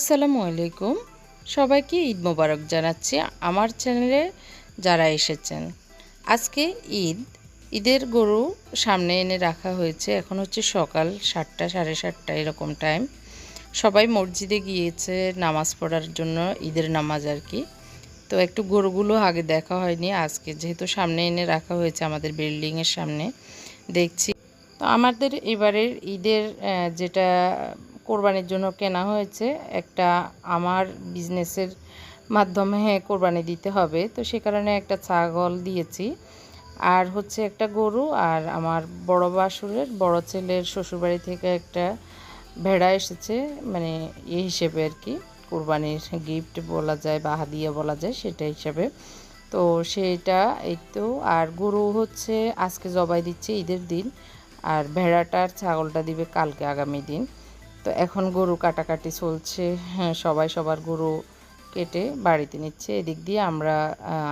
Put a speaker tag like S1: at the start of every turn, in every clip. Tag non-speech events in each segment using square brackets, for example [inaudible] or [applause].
S1: আসসালামু আলাইকুম। সবাইকে ঈদ মোবারক জানাচ্ছি আমার চ্যানেলে যারা এসেছেন। আজকে ঈদ, ঈদের গরু সামনে এনে রাখা হয়েছে। এখন হচ্ছে সকাল সাতটা, সাড়ে সাতটা এরকম টাইম সবাই মসজিদে গিয়েছে নামাজ পড়ার জন্য, ঈদের নামাজ আর কি। তো একটু গরুগুলো আগে দেখা হয়নি, আজকে যেহেতু সামনে এনে রাখা হয়েছে আমাদের বিল্ডিংয়ের সামনে। দেখছি। তো আমাদের এবারের ঈদের যেটা কোরবানির জন্য কেনা হয়েছে। একটা আমার বিজনেসের মাধ্যমে কোরবানি দিতে হবে। তো সে কারণে একটা ছাগল দিয়েছি। আর হচ্ছে একটা গরু আর আমার বড় বাসুরের বড় ছেলের শ্বশুরবাড়ি থেকে একটা ভেড়া এসেছে। মানে এই হিসেবে আর কি, কোরবানির গিফট বলা যায় বা হাদিয়া বলা যায় সেটা হিসাবে। তো সেটা এই তো আর গরু হচ্ছে আজকে জবাই দিচ্ছে ঈদের দিন। আর ভেড়াটার ছাগলটা দিবে কালকে আগামী দিন। তো এখন গরু কাটাকাটি চলছে। হ্যাঁ সবাই সবার গরু কেটে বাড়িতে নিচ্ছে। এদিক দিয়ে আমরা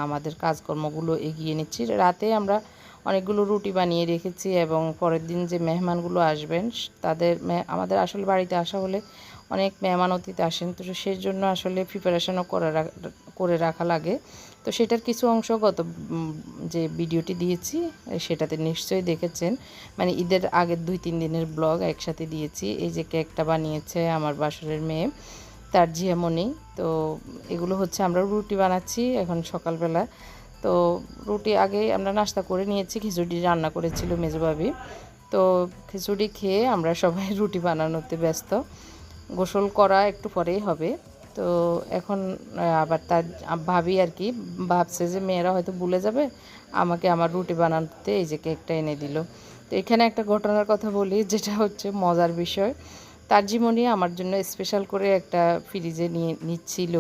S1: আমাদের কাজকর্মগুলো এগিয়ে নিচ্ছি। রাতে আমরা অনেকগুলো রুটি বানিয়ে রেখেছি এবং পরের দিন যে মেহমানগুলো আসবেন, তাদের আমাদের আসলে বাড়িতে আসা হলে অনেক মেহমান অতিথি আসেন। তো সেই জন্য আসলে প্রিপারেশনও করে করে রাখা লাগে। তো সেটার কিছু অংশ গত যে ভিডিওটি দিয়েছি, সেটাতে নিশ্চয়ই দেখেছেন। মানে ঈদের আগের দুই, তিন দিনের ব্লগ একসাথে দিয়েছি। এই যে কেকটা বানিয়েছে আমার বাসরের মেয়ে, তার ঝিয়ামণি। তো এগুলো হচ্ছে আমরা রুটি বানাচ্ছি এখন সকালবেলা। তো রুটি আগে আমরা নাস্তা করে নিয়েছি, খিচুড়ি রান্না করেছিল মেজবাবি তো খিচুড়ি খেয়ে আমরা সবাই রুটি বানানোতে ব্যস্ত। গোসল করা একটু পরেই হবে। তো এখন আবার তার ভাবি আর কি ভাবছে যে মেয়েরা হয়তো ভুলে যাবে, আমাকে আমার রুটি বানাতে এই যে কেকটা এনে দিল। তো এখানে একটা ঘটনার কথা বলি, যেটা হচ্ছে মজার বিষয়। তার্জিমণি আমার জন্য স্পেশাল করে একটা ফ্রিজে নিয়ে নিচ্ছিল।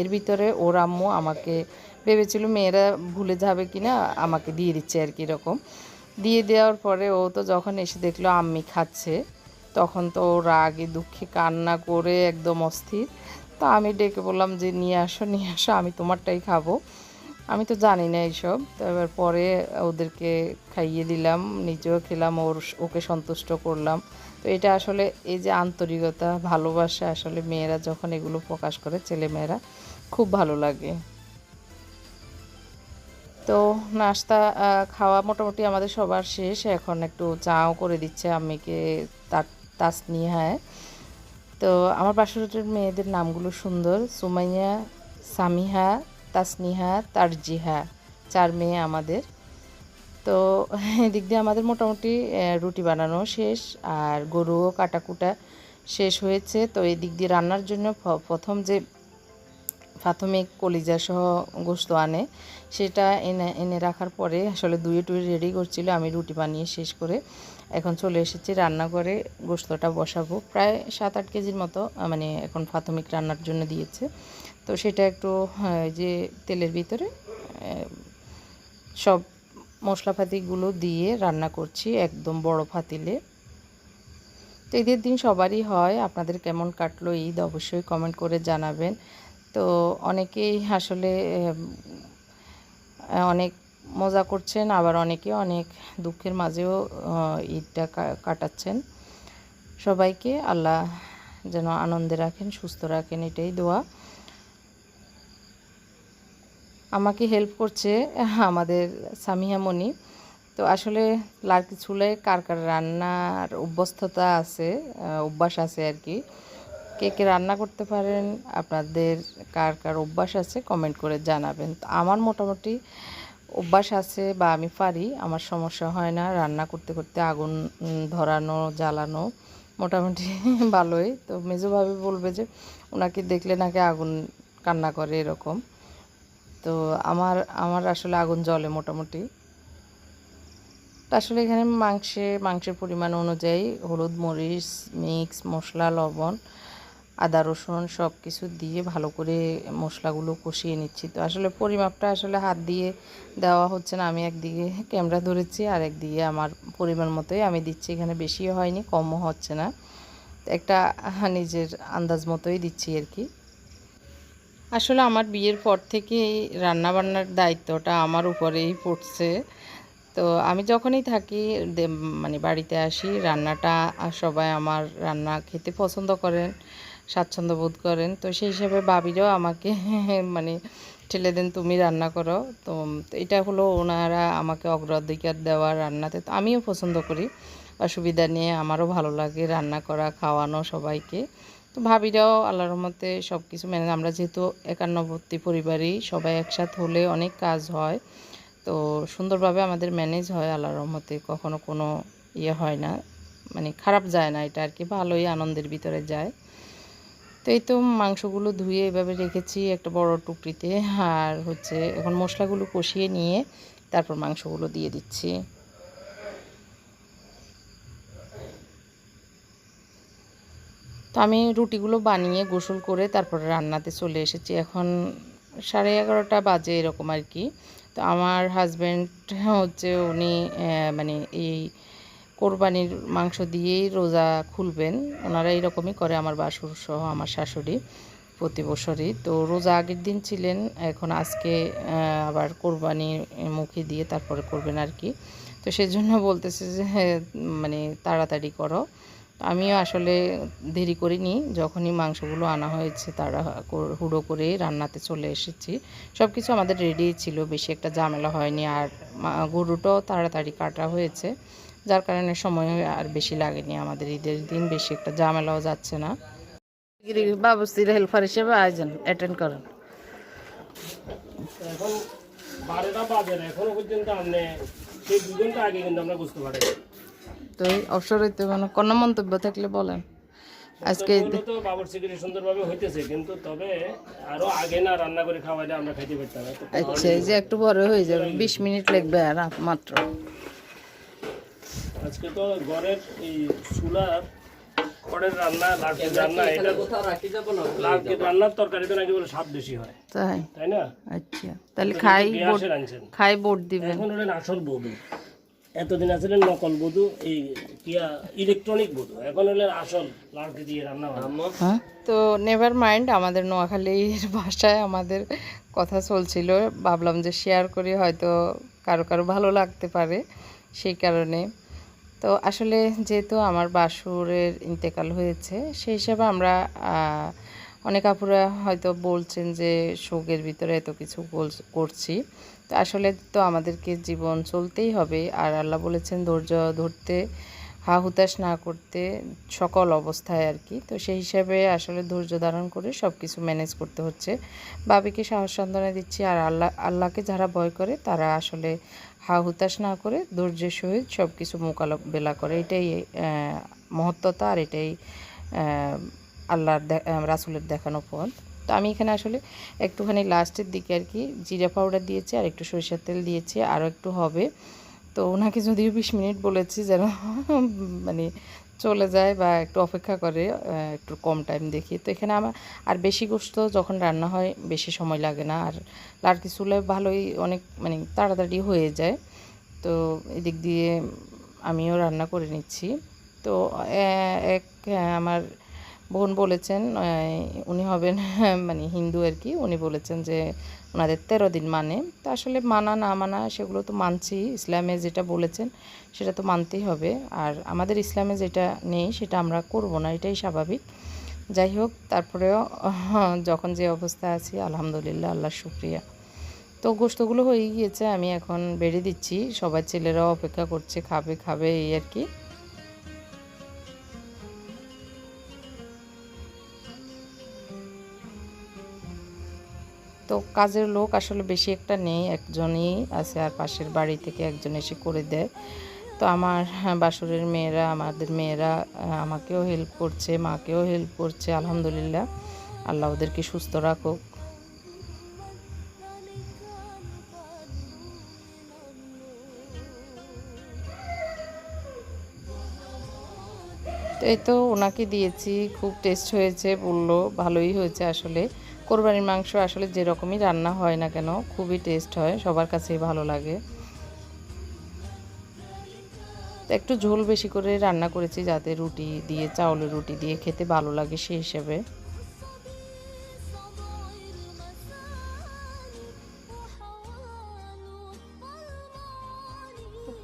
S1: এর ভিতরে ওর আম্মু আমাকে ভেবেছিল মেয়েরা ভুলে যাবে কি না আমাকে দিয়ে দিচ্ছে আর কি এরকম। দিয়ে দেওয়ার পরে ও তো যখন এসে দেখল আম্মি খাচ্ছে, তখন তো রাগে দুঃখে কান্না করে একদম অস্থির। তো আমি ডেকে বললাম যে, নিয়ে আসো নিয়ে আসো, আমি তোমারটাই খাব। আমি তো জানি না এইসব। তো এবার পরে ওদেরকে খাইয়ে দিলাম, নিজেও খেলাম, ওর, ওকে সন্তুষ্ট করলাম। তো এটা আসলে এই যে আন্তরিকতা, ভালোবাসা আসলে মেয়েরা যখন এগুলো প্রকাশ করে ছেলে মেয়েরা খুব ভালো লাগে। তো নাস্তা খাওয়া মোটামুটি আমাদের সবার শেষ। এখন একটু চাও করে দিচ্ছে আম্মিকে তার তাসনিহায়। তো আমার পাশের মেয়েদের নামগুলো সুন্দর, সুমাইয়া, সামিহা, তাসনিহা, তারজিহা, চার মেয়ে আমাদের। তো এদিক দিয়ে আমাদের মোটামুটি রুটি বানানো শেষ আর গরুও কাটাকুটা শেষ হয়েছে। তো এই দিক দিয়ে রান্নার জন্য প্রথম যে প্রাথমিক কলিজা সহ গোস্ত আনে, সেটা এনে এনে রাখার পরে আসলে দুয়ে টুয়ে রেডি করছিল, আমি রুটি বানিয়ে শেষ করে এখন চলে এসেছি রান্নাঘরে গোস্তটা বসাবো। প্রায় সাত আট কেজির মতো মানে এখন প্রাথমিক রান্নার জন্য দিয়েছে। তো সেটা একটু যে তেলের ভিতরে সব মশলাপাতিগুলো দিয়ে রান্না করছি একদম বড় ফাতিলে তো ঈদের দিন সবারই হয়, আপনাদের কেমন কাটলো ঈদ অবশ্যই কমেন্ট করে জানাবেন। তো অনেকেই আসলে অনেক মজা করছেন, আবার অনেকে অনেক দুঃখের মাঝেও ঈদটা কাটাচ্ছেন। সবাইকে আল্লাহ যেন আনন্দে রাখেন, সুস্থ রাখেন, এটাই দোয়া। আমাকে হেল্প করছে আমাদের সামিহা মনি। তো আসলে লার্কি চুলায় কার কার রান্নার অভ্যস্ততা আছে অভ্যাস আছে আর কি, কে কে রান্না করতে পারেন, আপনাদের কার কার অভ্যাস আছে কমেন্ট করে জানাবেন। আমার মোটামুটি অভ্যাস আছে বা আমি পারি, আমার সমস্যা হয় না। রান্না করতে করতে আগুন ধরানো, জ্বালানো মোটামুটি [laughs] ভালোই। তো মেজোভাবে বলবে যে, ওনাকে দেখলে নাকি আগুন কান্না করে, এরকম। তো আমার আমার আসলে আগুন জ্বলে মোটামুটি। আসলে এখানে মাংসে, মাংসের পরিমাণ অনুযায়ী হলুদ মরিচ, মিক্স মশলা, লবণ আদা, রসুন সব কিছু দিয়ে ভালো করে মশলাগুলো কষিয়ে নিচ্ছি। তো আসলে পরিমাপটা আসলে হাত দিয়ে দেওয়া হচ্ছে না। আমি একদিকে ক্যামেরা ধরেছি, আর একদিকে আমার পরিমাণ মতোই আমি দিচ্ছি। এখানে বেশিও হয়নি, কমও হচ্ছে না। একটা নিজের আন্দাজ মতোই দিচ্ছি আর কি। আসলে আমার বিয়ের পর থেকে রান্নাবান্নার দায়িত্বটা আমার উপরেই পড়ছে। তো আমি যখনই থাকি মানে বাড়িতে আসি, রান্নাটা সবাই আমার রান্না খেতে পছন্দ করেন। স্বাচ্ছন্দ্য বোধ করেন। তো সেই হিসাবে ভাবিরাও আমাকে [laughs] মানে ঠেলে দেন, তুমি রান্না করো। তো এটা হলো ওনারা আমাকে অগ্রাধিকার দেওয়া রান্নাতে। তো আমিও পছন্দ করি। অসুবিধা নিয়ে আমারও ভালো লাগে রান্না করা, খাওয়ানো সবাইকে। তো ভাবিরাও আল্লাহর রহমতে সব কিছু মেনে আমরা যেহেতু একান্নবর্তী পরিবারই, সবাই একসাথে হলে অনেক কাজ হয়। তো সুন্দরভাবে আমাদের ম্যানেজ হয় আল্লাহর রহমতে। কখনো কোনো ইয়ে হয় না। মানে খারাপ যায় না এটা আর কি ভালোই আনন্দের ভিতরে যায়। তো এই তো মাংসগুলো ধুয়ে এভাবে রেখেছি একটা বড় টুকরিতে। আর হচ্ছে এখন মশলাগুলো কষিয়ে নিয়ে তারপর মাংসগুলো দিয়ে দিচ্ছি। তো আমি রুটিগুলো বানিয়ে গোসল করে তারপরে রান্নাতে চলে এসেছি। এখন সাড়ে এগারোটা বাজে এরকম আর কি। তো আমার হাজব্যান্ড হচ্ছে উনি মানে এই কোরবানির মাংস দিয়েই রোজা খুলবেন। ওনারা এরকমই করে আমার বাসুর সহ আমার শাশুড়ি প্রতি বছরই। তো রোজা আগের দিন ছিলেন এখন আজকে আবার কোরবানির মুখে দিয়ে তারপরে করবেন আর কি। তো সেজন্য বলতেছে যে হ্যাঁ, মানে তাড়াতাড়ি করো। আমিও আসলে দেরি করিনি যখনই মাংসগুলো আনা হয়েছে তারা হুড়ো করে রান্নাতে চলে এসেছি। সব কিছু আমাদের রেডি ছিল বেশি একটা ঝামেলা হয়নি। আর গরুটাও তাড়াতাড়ি কাটা হয়েছে। যার কারণে সময় আর বেশি লাগেনি আমাদের ঈদের দিন বেশি একটা ঝামেলাও যাচ্ছে না। বাবুস্তির হেল্পার হিসেবে আয়োজন অ্যাটেন্ড করেন।
S2: এখন বারোটা বাজে না এখনও পর্যন্ত আপনি সেই দু ঘণ্টা আগে কিন্তু আমরা বুঝতে পারি
S1: তো হইতে কোনো মন্তব্য থাকলে বলেন। আজকে
S2: তো বাবর সিকিউরিটি সুন্দরভাবে হইতেছে কিন্তু তবে আরও আগে না রান্না করে খাওয়াইলে আমরা খাইতে পারতাম
S1: আচ্ছা যে একটু বড় হয়ে যাবে বিশ মিনিট লাগবে আর মাত্র।
S2: আজকে তো ঘরের এই চুলার ঘরের রান্না রান্না এটা রান্নার তরকারিতে নাকি বলে স্বাদ বেশি হয়।
S1: তাই?
S2: তাই না?
S1: আচ্ছা তাহলে খাই বোর্ড খাই বোর্ড দিবেন।
S2: এখন আসল বধূ। এতদিন আছিলেন নকল বধু এই কিয়া ইলেকট্রনিক বধূ। এখন হলেন আসল লাড়কি দিয়ে রান্না
S1: হ্যাঁ? তো নেভার মাইন্ড আমাদের নোয়াখালীর ভাষায় আমাদের কথা চলছিল। ভাবলাম যে শেয়ার করি হয়তো কারও কারও ভালো লাগতে পারে সেই কারণে। তো আসলে যেহেতু আমার বাসুরের ইন্তেকাল হয়েছে, সেই হিসাবে আমরা অনেক আপুরা হয়তো বলছেন যে শোকের ভিতরে এত কিছু করছি। তো আসলে তো আমাদেরকে জীবন চলতেই হবে। আর আল্লাহ বলেছেন ধৈর্য ধরতে হা হুতাশ না করতে সকল অবস্থায় আর কি। তো সেই হিসাবে আসলে ধৈর্য ধারণ করে সব কিছু ম্যানেজ করতে হচ্ছে। বাবিকে সাহস সান্ত্বনা দিচ্ছি আর আল্লাহ আল্লাহকে যারা ভয় করে তারা আসলে হা হুতাশ না করে ধৈর্যের সহিত সব কিছু মোকাবেলা করে। এটাই মহত্বতা আর এটাই আল্লাহর রাসূলের দেখানো পথ। তো আমি এখানে আসলে একটুখানি লাস্টের দিকে আর কি, জিরা পাউডার দিয়েছি আর একটু সরিষার তেল দিয়েছি। আরও একটু হবে। তো ওনাকে যদিও বিশ মিনিট বলেছি যেন মানে চলে যায় বা একটু অপেক্ষা করে একটু কম টাইম দেখি। তো এখানে আমার, আর বেশি গোস্ত যখন রান্না হয়, বেশি সময় লাগে না। আর লাড়কি চুলে ভালোই অনেক মানে তাড়াতাড়ি হয়ে যায়। তো এদিক দিয়ে আমিও রান্না করে নিচ্ছি। তো এক আমার বোন বলেছেন উনি হবেন মানে হিন্দু আর কি, উনি বলেছেন যে ওনাদের তেরো দিন মানে। তো আসলে মানা না মানা সেগুলো তো মানছি। ইসলামে যেটা বলেছেন সেটা তো মানতেই হবে। আর আমাদের ইসলামে যেটা নেই সেটা আমরা করব না, এটাই স্বাভাবিক। যাই হোক, তারপরেও [laughs] যখন যে অবস্থা আছি, আলহামদুলিল্লাহ আল্লাহ শুক্রিয়া। তো গোস্তগুলো হয়ে গিয়েছে, আমি এখন বেড়ে দিচ্ছি। সবাই ছেলেরাও অপেক্ষা করছে, খাবে খাবে, এই আর কি। তো কাজের লোক আসলে বেশি একটা নেই একজনই আছে আর পাশের বাড়ি থেকে একজন এসে করে দেয়। তো আমার হ্যাঁ, বাসুরের মেয়েরা আমাদের মেয়েরা আমাকেও হেল্প করছে মাকেও হেল্প করছে আলহামদুলিল্লাহ। আল্লাহ ওদেরকে সুস্থ রাখুক। এই তো ওনাকে দিয়েছি খুব টেস্ট হয়েছে বলল ভালোই হয়েছে আসলে। কোরবানির মাংস আসলে যেরকমই রান্না হয় না কেন, খুবই টেস্ট হয়, সবার কাছেই ভালো লাগে। একটু ঝোল বেশি করে রান্না করেছি যাতে রুটি দিয়ে, চাউলের রুটি দিয়ে খেতে ভালো লাগে সেই হিসেবে।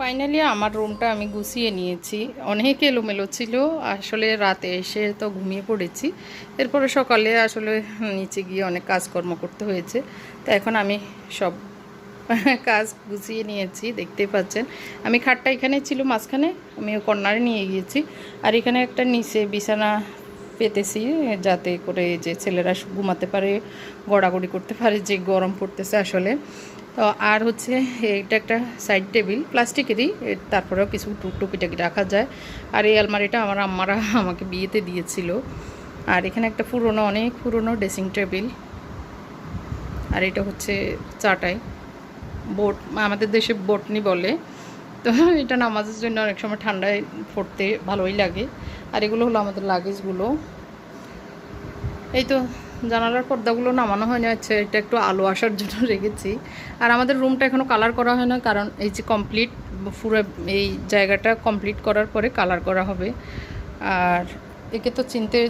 S1: ফাইনালি আমার রুমটা আমি গুছিয়ে নিয়েছি। অনেক এলোমেলো ছিল। আসলে রাতে এসে তো ঘুমিয়ে পড়েছি। এরপরে সকালে আসলে নিচে গিয়ে অনেক কাজকর্ম করতে হয়েছে। তো এখন আমি সব [laughs] কাজ গুছিয়ে নিয়েছি দেখতেই পাচ্ছেন। আমি খাটটা এখানে ছিল মাঝখানে, আমি কর্নারে নিয়ে গিয়েছি। আর এখানে একটা নিচে বিছানা পেতেছি, যাতে করে যে ছেলেরা ঘুমাতে পারে, গড়াগড়ি করতে পারে, যে গরম পড়তেছে আসলে। তো আর হচ্ছে এটা একটা সাইড টেবিল প্লাস্টিকেরই তারপরেও কিছু টুক টুকিটাকি রাখা যায়। আর এই আলমারিটা আমার আম্মারা [laughs] আমাকে বিয়েতে দিয়েছিল। আর এখানে একটা পুরনো, অনেক পুরনো ড্রেসিং টেবিল আর এটা হচ্ছে চাটাই। বোট, আমাদের দেশে বোটনি বলে। তো [laughs] এটা নামাজের জন্য অনেক সময় ঠান্ডায় পড়তে ভালোই লাগে। আর এগুলো হলো আমাদের লাগেজগুলো এই তো জানালার পর্দাগুলো নামানো হয় না হচ্ছে এটা একটু আলো আসার জন্য [laughs] রেখেছি। আর আমাদের রুমটা এখনও কালার করা হয় না, কারণ এই যে কমপ্লিট পুরো এই জায়গাটা কমপ্লিট করার পরে কালার করা হবে। আর একে তো চিনতে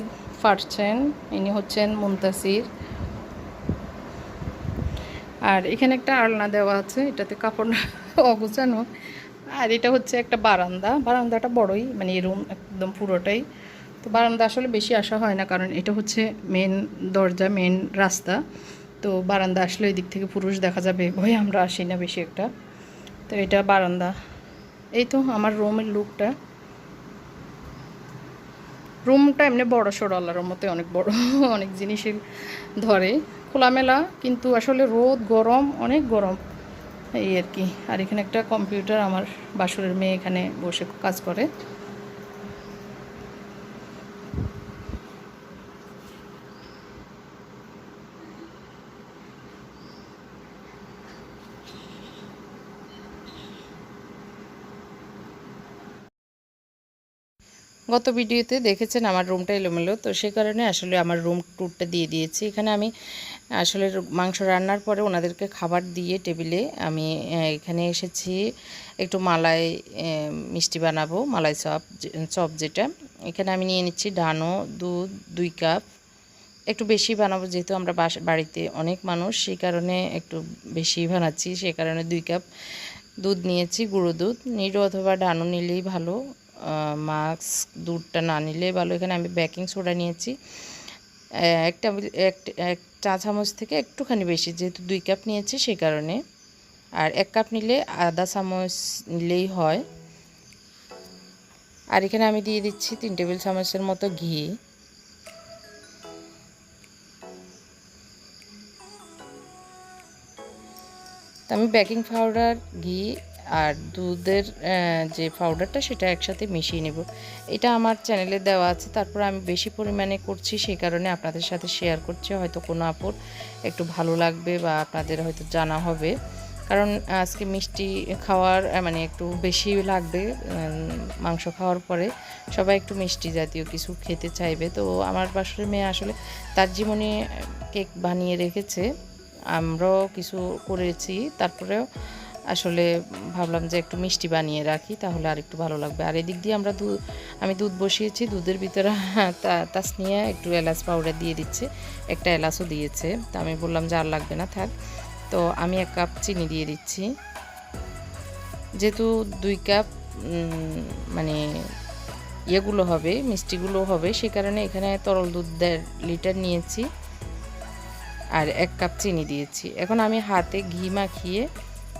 S1: পারছেন, ইনি হচ্ছেন মুমতাসির আর এখানে একটা আলনা দেওয়া আছে, এটাতে কাপড় [laughs] অগুছানো। আর এটা হচ্ছে একটা বারান্দা, বারান্দাটা বড়ই মানে এই রুম একদম পুরোটাই। তো বারান্দা আসলে বেশি আসা হয় না, কারণ এটা হচ্ছে মেন দরজা মেন রাস্তা। তো বারান্দা আসলে এই দিক থেকে পুরুষ দেখা যাবে ভয়ে আমরা আসি না বেশি একটা। তো এটা বারান্দা। এই তো আমার রুমের লুকটা রুমটা এমনি বড় সড়ো, আল্লাহর মতে অনেক বড়, [laughs] অনেক জিনিসই ধরে। খোলামেলা, কিন্তু আসলে রোদ, গরম, অনেক গরম। এই আর কি। আর এখানে একটা কম্পিউটার আমার বাসুরের মেয়ে এখানে বসে কাজ করে। গত ভিডিওতে দেখেছেন আমার রুমটা এলোমেলো, তো সে কারণে আসলে আমার রুম ট্যুরটা দিয়ে দিয়েছি। এখানে আমি আসলে মাংস রান্নার পরে ওনাদেরকে খাবার দিয়ে টেবিলে আমি এখানে এসেছি। একটু মালাই মিষ্টি বানাবো, মালাই চপ চপ যেটা। এখানে আমি নিয়ে নিচ্ছি ডানো দুধ, দুই কাপ। একটু বেশি বানাবো যেহেতু আমরা বাড়িতে অনেক মানুষ সেই কারণে একটু বেশি বানাচ্ছি। সে কারণে দুই কাপ দুধ নিয়েছি, গুঁড়ো দুধ। নিরো অথবা ডানো নিলেই ভালো। মাস্ক দুধটা না নিলে ভালো। এখানে আমি বেকিং সোডা নিয়েছি। আহ, এক টেবিল এক এক চা চামচ থেকে একটুখানি বেশি যেহেতু দুই কাপ নিয়েছি সেই কারণে। আর এক কাপ নিলে আধা চামচ নিলেই হয়। আর এখানে আমি দিয়ে দিচ্ছি তিন টেবিল চামচের মতো ঘি। তো আমি বেকিং পাউডার ঘি আর দুধের যে পাউডারটা সেটা একসাথে মিশিয়ে নেব। এটা আমার চ্যানেলে দেওয়া আছে, তারপর আমি বেশি পরিমাণে করছি সেই কারণে আপনাদের সাথে শেয়ার করছি, হয়তো কোনো আপুর একটু ভালো লাগবে বা আপনাদের হয়তো জানা হবে। কারণ আজকে মিষ্টি খাওয়ার মানে একটু বেশি লাগবে মাংস খাওয়ার পরে সবাই একটু মিষ্টি জাতীয় কিছু খেতে চাইবে। তো আমার পাশের মেয়ে আসলে তার জীবনে কেক বানিয়ে রেখেছে। আমরাও কিছু করেছি, তারপরেও আসলে ভাবলাম যে একটু মিষ্টি বানিয়ে রাখি, তাহলে আর একটু ভালো লাগবে। আর এদিক দিয়ে আমরা দুধ, আমি দুধ বসিয়েছি, দুধের ভিতরে [laughs] তা- তাসনিয়া একটু এলাচ পাউডার দিয়ে দিচ্ছে, একটা এলাচও দিয়েছে। তা আমি বললাম যে আর লাগবে না, থাক। তো আমি এক কাপ চিনি দিয়ে দিচ্ছি। যেহেতু দুই কাপ মানে ইয়েগুলো হবে, মিষ্টিগুলো হবে, সে কারণে এখানে তরল দুধ দেড় লিটার নিয়েছি। আর এক কাপ চিনি দিয়েছি। এখন আমি হাতে ঘি মাখিয়ে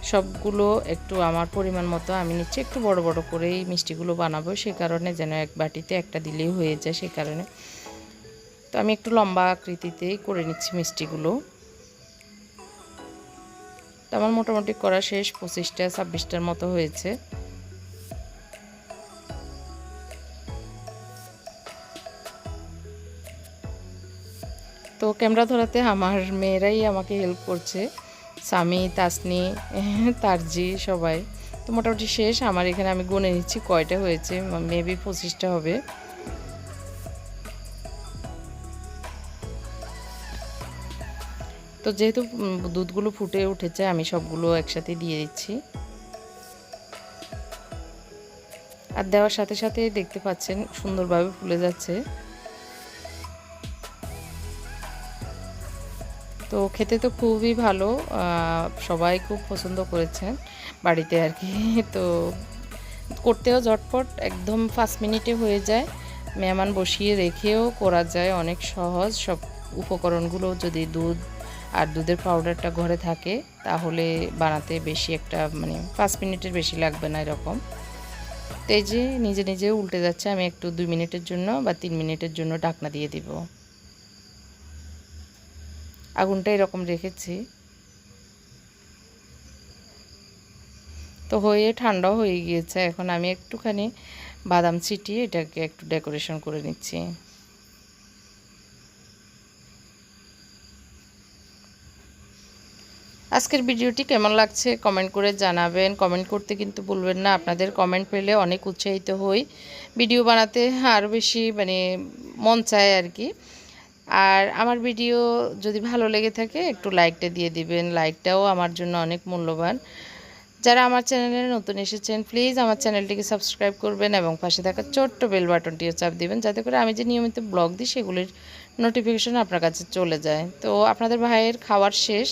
S1: সবগুলো একটু আমার পরিমাণ মতো আমি নিচ্ছি। একটু বড় বড় করেই মিষ্টিগুলো বানাবো, সে কারণে যেন এক বাটিতে একটা দিলেই হয়ে যায় সে কারণে। তো আমি একটু লম্বা আকৃতিতেই করে নিচ্ছি মিষ্টিগুলো। তো আমার মোটামুটি করা শেষ, পঁচিশটা, ছাব্বিশটার মতো হয়েছে। তো ক্যামেরা ধরাতে আমার মেয়েরাই আমাকে হেল্প করছে। স্বামী, তাসনি, [laughs] তারজি সবাই। তো মোটামুটি শেষ। আমার এখানে আমি গুনে নিচ্ছি। কয়টা হয়েছে? মেবি পঁচিশটা হবে। তো যেহেতু দুধগুলো ফুটে উঠেছে, আমি সবগুলো একসাথে দিয়ে দিচ্ছি। আর দেওয়ার সাথে সাথে দেখতে পাচ্ছেন, সুন্দরভাবে ফুলে যাচ্ছে। তো খেতে তো খুবই ভালো সবাই খুব পছন্দ করেছেন বাড়িতে আর কি। [laughs] তো করতেও ঝটপট, একদম পাঁচ মিনিটে হয়ে যায়। মেহমান বসিয়ে রেখেও করা যায়, অনেক সহজ। সব উপকরণগুলো যদি দুধ আর দুধের পাউডারটা ঘরে থাকে, তাহলে বানাতে বেশি একটা মানে পাঁচ মিনিটের বেশি লাগবে না এরকম। তো এই যে নিজে নিজে উল্টে যাচ্ছে, আমি একটু দুই মিনিটের জন্য বা তিন মিনিটের জন্য ঢাকনা দিয়ে দিব। আগুনটা এরকম রেখেছি। তো হয়ে ঠান্ডা হয়ে গিয়েছে। এখন আমি একটুখানি বাদাম ছিটিয়ে এটাকে একটু ডেকোরেশন করে নিচ্ছি। আজকের ভিডিওটি কেমন লাগছে কমেন্ট করে জানাবেন। কমেন্ট করতে কিন্তু ভুলবেন না। আপনাদের কমেন্ট পেলে অনেক উৎসাহিত হই। ভিডিও বানাতে আরও বেশি মানে মন চায় আর কি। আর আমার ভিডিও যদি ভালো লেগে থাকে, একটু লাইকটা দিয়ে দিবেন। লাইকটাও আমার জন্য অনেক মূল্যবান। যারা আমার চ্যানেলে নতুন এসেছেন প্লিজ আমার চ্যানেলটিকে সাবস্ক্রাইব করবেন এবং পাশে থাকা ছোট্ট বেল বাটনটিও চাপ দিবেন, যাতে করে আমি যে নিয়মিত ব্লগ দিই, সেগুলির নোটিফিকেশন আপনার কাছে চলে যায়। তো আপনাদের ভাইয়ের খাবার শেষ।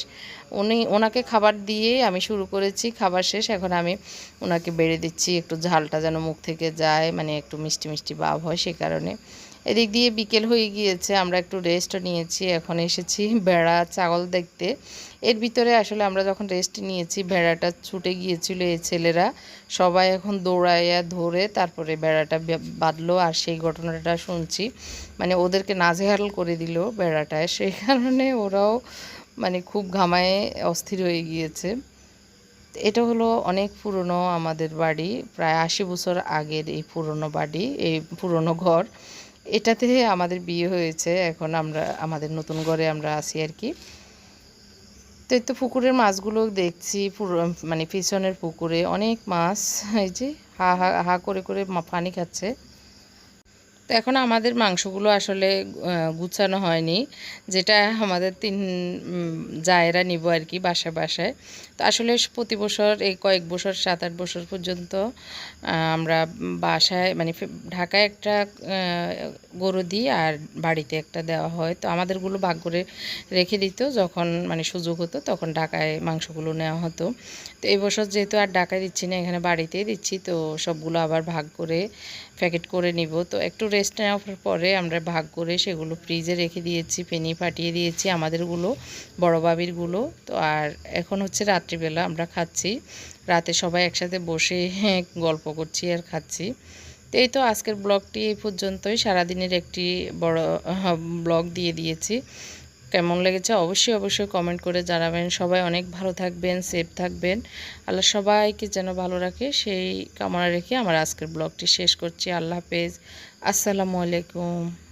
S1: উনি, ওনাকে খাবার দিয়ে আমি শুরু করেছি, খাবার শেষ। এখন আমি ওনাকে বেড়ে দিচ্ছি। একটু ঝালটা যেন মুখ থেকে যায় মানে একটু মিষ্টি মিষ্টি ভাব হয় সে কারণে। এদিক দিয়ে বিকেল হয়ে গিয়েছে, আমরা একটু রেস্ট নিয়েছি। এখন এসেছি বেড়া ছাগল দেখতে। এর ভিতরে আসলে আমরা যখন রেস্ট নিয়েছি, ভেড়াটা ছুটে গিয়েছিল এই ছেলেরা। সবাই এখন দৌড়াইয়া ধরে তারপরে বেড়াটা বাঁধলো আর সেই ঘটনাটা শুনছি। মানে ওদেরকে নাজেহাল করে দিল বেড়াটায় সেই কারণে ওরাও মানে খুব ঘামায় অস্থির হয়ে গিয়েছে। এটা হলো অনেক পুরনো আমাদের বাড়ি। প্রায় আশি বছর আগের এই পুরনো বাড়ি, এই পুরনো ঘর। এটাতে আমাদের বিয়ে হয়েছে, এখন আমরা, আমাদের নতুন ঘরে আমরা আছি আর কি। তো এই তো পুকুরের মাছগুলো দেখছি, পুরো মানে পিছনের পুকুরে অনেক মাছ, এই যে, হা হা হা করে করে পানি খাচ্ছে। তো এখন আমাদের মাংসগুলো আসলে গুছানো হয়নি, যেটা আমাদের তিন জায়েরা নিব আর কি বাসায় বাসায়। তো আসলে প্রতি বছর এই কয়েক বছর সাত আট বছর পর্যন্ত আমরা বাসায় মানে ঢাকায় একটা গরু দিই আর বাড়িতে একটা দেওয়া হয়। তো আমাদেরগুলো ভাগ করে রেখে দিত। যখন মানে সুযোগ হতো, তখন ঢাকায় মাংসগুলো নেওয়া হতো। তো এই বছর যেহেতু আর ঢাকায় দিচ্ছি না, এখানে বাড়িতেই দিচ্ছি। তো সবগুলো আবার ভাগ করে প্যাকেট করে নিব। তো একটু রেস্ট নেওয়ার পরে আমরা ভাগ করে সেগুলো ফ্রিজে রেখে দিয়েছি, পেনি পাঠিয়ে দিয়েছি আমাদেরগুলো, বড় বাবিরগুলো। তো আর এখন হচ্ছে রাত্রিবেলা আমরা খাচ্ছি। রাতে সবাই একসাথে বসে [laughs] গল্প করছি আর খাচ্ছি। তো এই তো আজকের ব্লগটি এই পর্যন্তই। সারাদিনের একটি বড় ব্লগ দিয়ে দিয়েছি। কেমন লেগেছে অবশ্যই অবশ্যই কমেন্ট করে জানাবেন। সবাই অনেক ভালো থাকবেন সেফ থাকবেন। আল্লাহ সবাইকে যেন ভালো রাখে, সেই কামনা রেখে আমার আজকের ব্লগটি শেষ করছি। আল্লাহ হাফেজ। আসসালামু আলাইকুম।